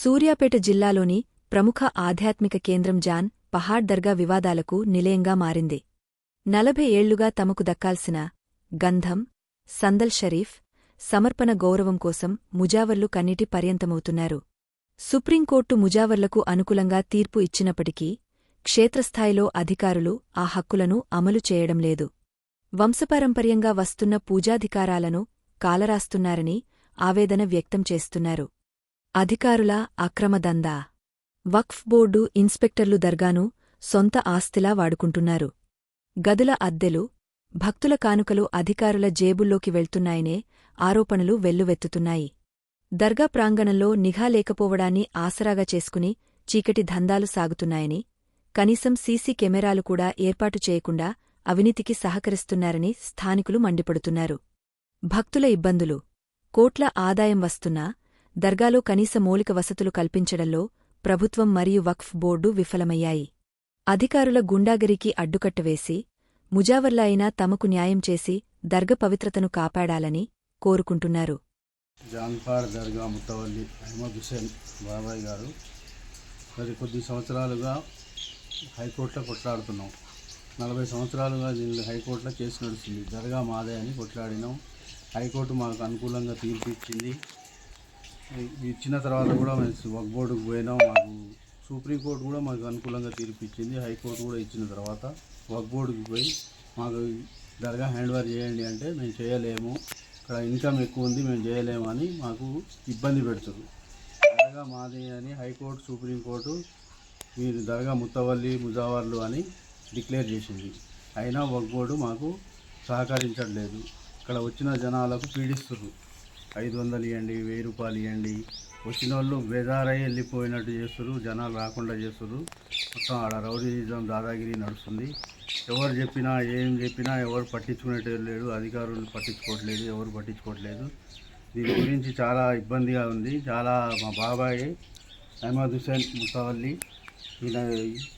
సూర్యాపేట జిల్లాలోని ప్రముఖ ఆధ్యాత్మిక కేంద్రం జాన్ పహాడ్ దర్గా వివాదాలకు నిలయంగా మారింది. నలభై ఏళ్ళుగా తమకు దక్కాల్సిన గంధం సందల్ షరీఫ్ సమర్పణ గౌరవం కోసం ముజావర్లు కన్నీటి పర్యంతమవుతున్నారు. సుప్రీంకోర్టు ముజావర్లకు అనుకూలంగా తీర్పు ఇచ్చినప్పటికీ క్షేత్రస్థాయిలో అధికారులు ఆ హక్కులను అమలు చేయడం లేదు. వంశపారంపర్యంగా వస్తున్న పూజాధికారాలను కాలరాస్తున్నారని ఆవేదన వ్యక్తం చేస్తున్నారు. అధికారుల అక్రమదందా వక్ఫ్ బోర్డు ఇన్స్పెక్టర్లు దర్గాను సొంత ఆస్తిలా వాడుకుంటున్నారు. గదుల అద్దెలు భక్తుల కానుకలు అధికారుల జేబుల్లోకి వెళ్తున్నాయనే ఆరోపణలు వెల్లువెత్తుతున్నాయి. దర్గా ప్రాంగణంలో నిఘా లేకపోవడాన్ని ఆసరాగా చేసుకుని చీకటి ధందాలు సాగుతున్నాయని కనీసం సీసీ కెమెరాలు కూడా ఏర్పాటు చేయకుండా అవినీతికి సహకరిస్తున్నారని స్థానికులు మండిపడుతున్నారు. భక్తుల ఇబ్బందులు. కోట్ల ఆదాయం వస్తున్నా దర్గాలో కనీస మౌలిక వసతులు కల్పించడంలో ప్రభుత్వం మరియు వక్ఫ్ బోర్డు విఫలమయ్యాయి. అధికారుల గుండాగిరికి అడ్డుకట్టవేసి ముజావర్లా అయినా తమకు న్యాయం చేసి దర్గ పవిత్రతను కాపాడాలని కోరుకుంటున్నారు. జాన్పాడ్ దర్గా ముత్తవల్లి అహ్మద్ హుసేన్ బాబాయ్ గారు మరి కొద్ది సంవత్సరాలుగా హైకోర్టులో కొట్లాడుతున్నాం. నలభై సంవత్సరాలుగా దీనిలో హైకోర్టులో కేసు నడుస్తుంది. దర్గా మాదే అని కొట్లాడినాం. హైకోర్టు మాకు అనుకూలంగా తీర్పు ఇచ్చింది. ఇచ్చిన తర్వాత కూడా మేము వక్ బోర్డుకు పోయినాం మాకు సుప్రీంకోర్టు కూడా మాకు అనుకూలంగా తీర్పు ఇచ్చింది హైకోర్టు కూడా ఇచ్చిన తర్వాత వక్ బోర్డుకి పోయి మాకు దర్గా హ్యాండ్ ఓవర్ చేయండి అంటే మేము చేయలేము ఇక్కడ ఇన్కమ్ ఎక్కువ ఉంది మేము చేయలేము అని మాకు ఇబ్బంది పెడుతుంది. దర్గా మాది అని హైకోర్టు సుప్రీంకోర్టు మీరు దర్గా ముత్తవల్లి ముజావర్లు అని డిక్లేర్ చేసింది. అయినా వక్ బోర్డు మాకు సహకరించట్లేదు. ఇక్కడ వచ్చిన జనాలకు పీడిస్తున్నారు ఐదు వందలు ఇవ్వండి వెయ్యి రూపాయలు ఇవ్వండి వచ్చిన వాళ్ళు బేదారై వెళ్ళిపోయినట్టు చేస్తారు జనాలు రాకుండా చేస్తారు మొత్తం ఆడ రౌడీజం దాదాగిరి నడుస్తుంది. ఎవరు చెప్పినా ఏం చెప్పినా ఎవరు పట్టించుకునేటే లేడు అధికారులు పట్టించుకోవట్లేదు ఎవరు పట్టించుకోవట్లేదు. దీని గురించి చాలా ఇబ్బందిగా ఉంది. చాలా మా బాబాయ్ అహ్మద్ హుసేన్ ముసావల్లి ఈయన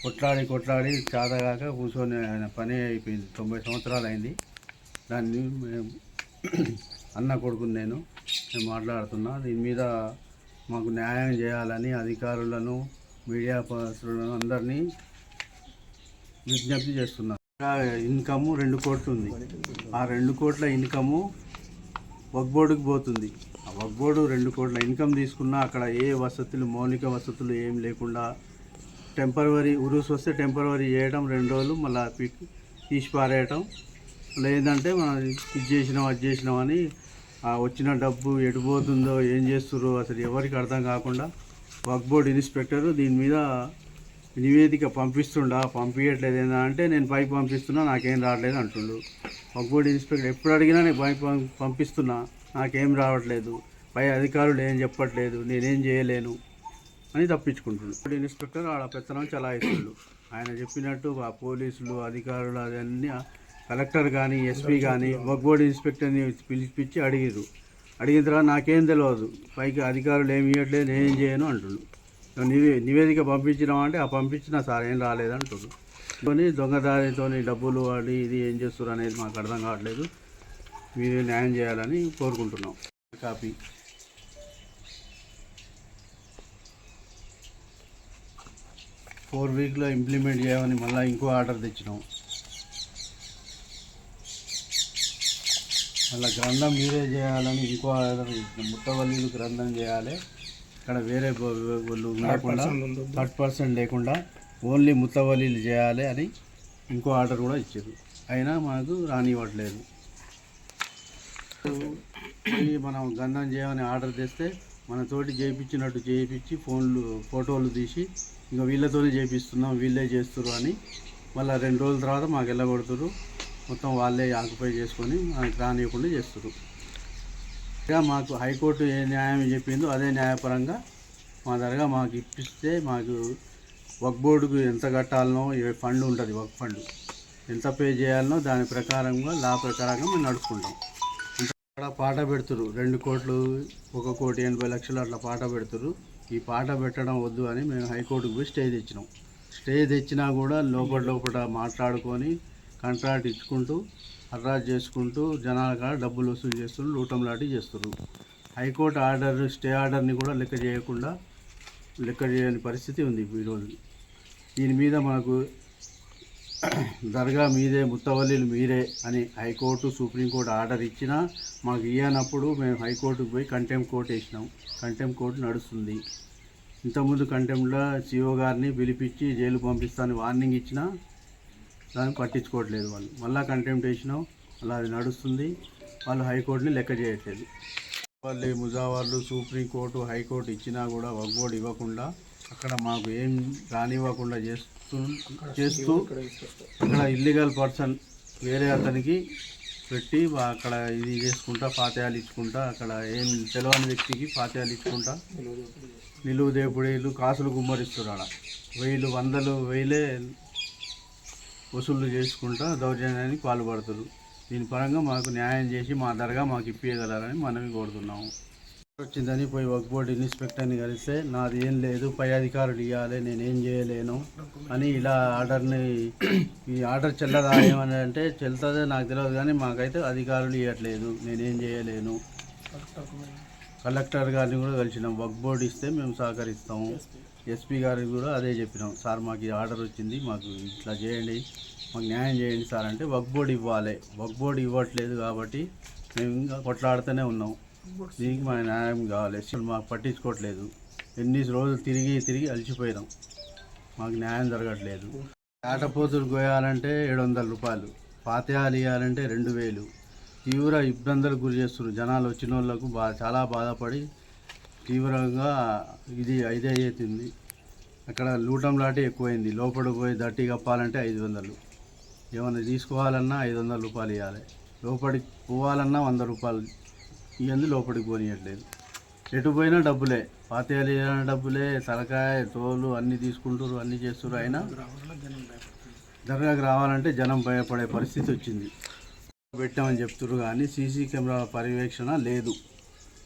కొట్లాడి కొట్లాడి చాదగాక కూర్చొని ఆయన పని అయిపోయింది. తొంభై సంవత్సరాలు అయింది దాన్ని అన్న కొడుకుని నేను. నేను మాట్లాడుతున్నా. దీని మీద మాకు న్యాయం చేయాలని అధికారులను మీడియా పర్సన్లను అందరినీ విజ్ఞప్తి చేస్తున్నా. ఇన్కమ్ రెండు కోట్లు ఉంది. ఆ రెండు కోట్ల ఇన్కము వగ్బోర్డుకి పోతుంది. ఆ వగ్బోర్డు రెండు కోట్ల ఇన్కమ్ తీసుకున్నా అక్కడ ఏ వసతులు మౌలిక వసతులు ఏం లేకుండా టెంపరవరీ ఉరుసు వస్తే టెంపరవరీ చేయడం రెండు రోజులు మళ్ళీ పిక్ తీసి పారేయటం లేదంటే మనం ఇది చేసినాం అది చేసినాం అని ఆ వచ్చిన డబ్బు ఎడిపోతుందో ఏం చేస్తుర్రో అసలు ఎవరికి అర్థం కాకుండా వర్క్ బోర్డ్ ఇన్స్పెక్టర్ దీని మీద నివేదిక పంపిస్తుండా పంపించట్లేదు ఏందా అంటే నేను పైకి పంపిస్తున్నా నాకేం రావట్లేదు అంటుండు. వర్క్ బోర్డ్ ఇన్స్పెక్టర్ ఎప్పుడు అడిగినా నేను పైకి పంపిస్తున్నా నాకేం రావట్లేదు పై అధికారులు ఏం చెప్పట్లేదు నేనేం చేయలేను అని తప్పించుకుంటుండు. బోర్డు ఇన్స్పెక్టర్ ఆడ పెత్తనం చలాయిస్తుండు. ఆయన చెప్పినట్టు ఆ పోలీసులు అధికారులు అదన్నీ కలెక్టర్ కానీ ఎస్పీ కానీ వక్ బోర్డు ఇన్స్పెక్టర్ని పిలిపించి అడిగిరు అడిగిన తర్వాత నాకేం తెలియదు పైకి అధికారులు ఏమి ఇవ్వట్లేదు నేనేం చేయను అంటున్నాడు నివే నివేదిక పంపించినామంటే ఆ పంపించినా సార్ ఏం రాలేదు అంటుండు కొని దొంగదారితో డబ్బులు వాడి ఇది ఏం చేస్తారు అనేది మాకు అర్థం కావట్లేదు. మీరు న్యాయం చేయాలని కోరుకుంటున్నాం. కాపీ. ఫోర్ వీక్లో ఇంప్లిమెంట్ చేయమని మళ్ళీ ఇంకో ఆర్డర్ తెచ్చినాం. మళ్ళీ గ్రంథం మీరే చేయాలని ఇంకో ముత్తవల్లీలు గ్రంథం చేయాలి. ఇక్కడ వేరే వాళ్ళు ఉండకుండా థర్డ్ పర్సన్ లేకుండా ఓన్లీ ముత్తవల్లీలు చేయాలి అని ఇంకో ఆర్డర్ కూడా ఇచ్చారు. అయినా మాకు రానివ్వట్లేదు. మనం గంధం చేయమని ఆర్డర్ తెస్తే మన తోటి చేయించినట్టు చేయించి ఫోన్లు ఫోటోలు తీసి ఇంకా వీళ్ళతోనే చేపిస్తున్నాం వీళ్ళే చేస్తురు అని మళ్ళీ రెండు రోజుల తర్వాత మాకు వెళ్ళగొడుతురు మొత్తం వాళ్ళే ఆక్యుపై చేసుకొని మనకి రానియకుండా చేస్తున్నారు ఇక మాకు హైకోర్టు ఏ న్యాయం చెప్పిందో అదే న్యాయపరంగా మా దగ్గర మాకు ఇప్పిస్తే మాకు వక్ బోర్డుకు ఎంత కట్టాలనో ఏ ఫండ్ ఉంటుంది వక్ ఫండ్. ఎంత పే చేయాలనో దాని ప్రకారంగా లా ప్రకారంగా మేము నడుచుకుంటాం. అక్కడ పాట పెడుతురు రెండు కోట్లు ఒక కోటి ఎనభై లక్షలు అట్లా పాట పెడుతురు ఈ పాట పెట్టడం వద్దు అని మేము హైకోర్టుకు పోయి స్టే తెచ్చినాం. స్టే తెచ్చినా కూడా లోపల లోపల మాట్లాడుకొని కాంట్రాక్ట్ ఇచ్చుకుంటూ హర్రాజ్ చేసుకుంటూ జనాల కాడ డబ్బులు వసూలు చేస్తున్నారు లూటం చేస్తున్నారు హైకోర్టు ఆర్డర్ స్టే ఆర్డర్ని కూడా లెక్క చేయకుండా లెక్క చేయని పరిస్థితి ఉంది ఈరోజు దీని మీద మనకు దర్గా మీదే ముత్తవల్లీలు మీరే అని హైకోర్టు సుప్రీంకోర్టు ఆర్డర్ ఇచ్చినా మాకు ఇయ్యనప్పుడు మేము హైకోర్టుకు పోయి కంటెంప్ కోర్టు వేసినాం. కంటెంప్ కోర్టు నడుస్తుంది. ఇంతకుముందు కంటెంప్లో సిఓ గారిని పిలిపించి జైలు పంపిస్తాను వార్నింగ్ ఇచ్చినా దాన్ని పట్టించుకోవట్లేదు వాళ్ళు. మళ్ళీ కంటెంప్ట్ వేసినాం అలా అది నడుస్తుంది. వాళ్ళు హైకోర్టుని లెక్క చేయట్లేదు. వాళ్ళు ముజావర్లు సుప్రీంకోర్టు హైకోర్టు ఇచ్చినా కూడా వగ్గోడు ఇవ్వకుండా అక్కడ మాకు ఏం రానివ్వకుండా చేస్తూ చేస్తూ అక్కడ ఇల్లీగల్ పర్సన్ వేరే అతనికి పెట్టి అక్కడ ఇది చేసుకుంటా పాతయాలు ఇచ్చుకుంటా అక్కడ ఏం తెలవని వ్యక్తికి పాతయాలు ఇచ్చుకుంటా నిలువు దేవుడేళ్ళు కాసులు గుమ్మరిస్తున్నారు అక్కడ వెయ్యిలు వందలు వేలే వసూళ్ళు చేసుకుంటా దౌర్జన్యానికి పాల్పడుతున్నారు దీని పరంగా మాకు న్యాయం చేసి మా దరగా మాకు ఇప్పించగలరని మనవి కోరుతున్నాము. వచ్చిందని పోయి వర్క్ బోర్డు ఇన్స్పెక్టర్ని కలిస్తే నాది ఏం లేదు పై అధికారులు ఇవ్వాలి నేనేం చేయలేను అని ఇలా ఆర్డర్ని ఈ ఆర్డర్ చెల్లదా ఏమని అంటే చెల్తుందో నాకు తెలియదు కానీ మాకైతే అధికారులు ఇవ్వట్లేదు నేనేం చేయలేను. కలెక్టర్ గారిని కూడా కలిసినాం. వర్క్ బోర్డు ఇస్తే మేము సహకరిస్తాము. ఎస్పీ గారికి కూడా అదే చెప్పినాం. సార్ మాకు ఈ ఆర్డర్ వచ్చింది మాకు ఇట్లా చేయండి మాకు న్యాయం చేయండి సార్ అంటే వర్క్ బోర్డు ఇవ్వాలి. వర్క్ బోర్డు ఇవ్వట్లేదు కాబట్టి మేము ఇంకా కొట్లాడుతూనే ఉన్నాం. దీనికి మా న్యాయం కావాలి అసలు మాకు పట్టించుకోవట్లేదు. ఎన్ని రోజులు తిరిగి తిరిగి అలసిపోయినాం. మాకు న్యాయం జరగట్లేదు. ఆటపోతులు కోయాలంటే ఏడు వందల రూపాయలు పాతయాలు ఇవ్వాలంటే రెండు వేలు. తీవ్ర ఇబ్బందులకు గురి చేస్తున్నారు జనాలు వచ్చిన వాళ్ళకు బా చాలా బాధపడి తీవ్రంగా ఇది ఐదే అవుతుంది అక్కడ లూటం లాటే ఎక్కువైంది. లోపల పోయి దట్టి కప్పాలంటే ఐదు వందలు. ఏమైనా తీసుకోవాలన్నా ఐదు వందల రూపాయలు ఇవ్వాలి లోపలికి పోవాలన్నా వంద రూపాయలు ఇవన్నీ లోపలికి పోనీయట్లేదు. ఎటు పోయినా డబ్బులే. పాతేలు ఇవ్వాలన్నా డబ్బులే తలకాయ తోలు అన్నీ తీసుకుంటారు అన్నీ చేస్తారు అయినా దర్గాకి రావాలంటే జనం భయపడే పరిస్థితి వచ్చింది. పెట్టామని చెప్తున్నారు కానీ సీసీ కెమెరా పర్యవేక్షణ లేదు.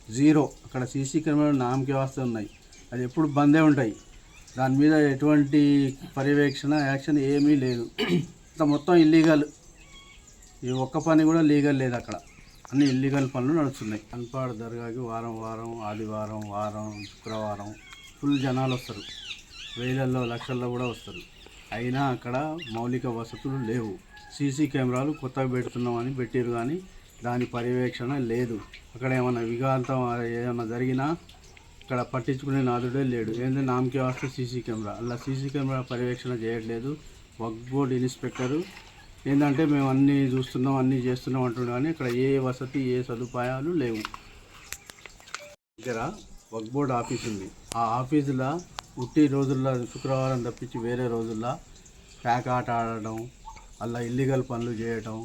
జీరో. అక్కడ సీసీ కెమెరాలు నామకి వస్తూ ఉన్నాయి అది ఎప్పుడు బందే ఉంటాయి. దాని మీద ఎటువంటి పర్యవేక్షణ యాక్షన్ ఏమీ లేదు. ఇంత మొత్తం ఇల్లీగల్ ఈ ఒక్క పని కూడా లీగల్ లేదు అక్కడ. అన్ని ఇల్లీగల్ పనులు నడుస్తున్నాయి. అన్పాడు దర్గాకి వారం వారం ఆదివారం వారం శుక్రవారం ఫుల్ జనాలు వస్తారు. వేలల్లో లక్షల్లో కూడా వస్తారు. అయినా అక్కడ మౌలిక వసతులు లేవు. సీసీ కెమెరాలు కొత్తగా పెడుతున్నామని పెట్టారు కానీ దాని పర్యవేక్షణ లేదు. అక్కడ ఏమైనా విఘాంతం ఏమైనా జరిగినా ఇక్కడ పట్టించుకునే నాదుడే లేడు. ఏంటంటే నామకే వస్తే సీసీ కెమెరా. అలా సీసీ కెమెరా పర్యవేక్షణ చేయట్లేదు. వర్క్ బోర్డ్ ఇన్స్పెక్టరు. ఏంటంటే మేము అన్నీ చూస్తున్నాం అన్నీ చేస్తున్నాం అంటున్నాం కానీ ఇక్కడ ఏ వసతి ఏ సదుపాయాలు లేవు. దగ్గర వర్క్ బోర్డ్ ఆఫీస్ ఉంది. ఆ ఆఫీసులో ఉట్టి రోజుల్లో శుక్రవారం తప్పించి వేరే రోజుల్లో ప్యాక్ ఆట ఆడడం అలా ఇల్లీగల్ పనులు చేయటం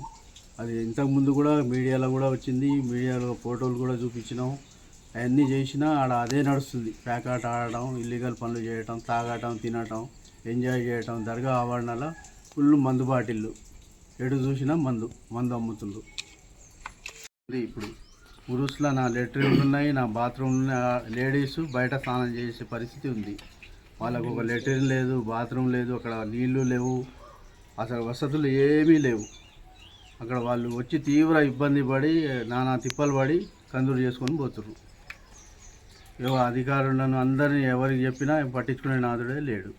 అది ఇంతకుముందు కూడా మీడియాలో కూడా వచ్చింది. మీడియాలో ఫోటోలు కూడా చూపించినాం. అవన్నీ చేసినా ఆడ అదే నడుస్తుంది. ప్యాక్ ఆట ఆడడం ఇల్లీగల్ పనులు చేయటం తాగటం తినటం ఎంజాయ్ చేయటం దర్గా ఆవరణల ఫుల్ మందు బాటిళ్ళు. ఎటు చూసినా మందు మందు అమ్ముతుండ్రు. ఇప్పుడు ఉరుస్లో నా లెట్రిన్లు ఉన్నాయి నా బాత్రూమ్ లేడీస్ బయట స్నానం చేసే పరిస్థితి ఉంది. వాళ్ళకు ఒక లెట్రిన్ లేదు బాత్రూమ్ లేదు అక్కడ నీళ్ళు లేవు. అసలు వసతులు ఏమీ లేవు. అక్కడ వాళ్ళు వచ్చి తీవ్ర ఇబ్బంది పడి నానా తిప్పలు పడి కందులు చేసుకొని పోతుర్రు. ఏవో అధికారులను అందరినీ ఎవరికి చెప్పినా పట్టించుకునే నాదుడే లేడు.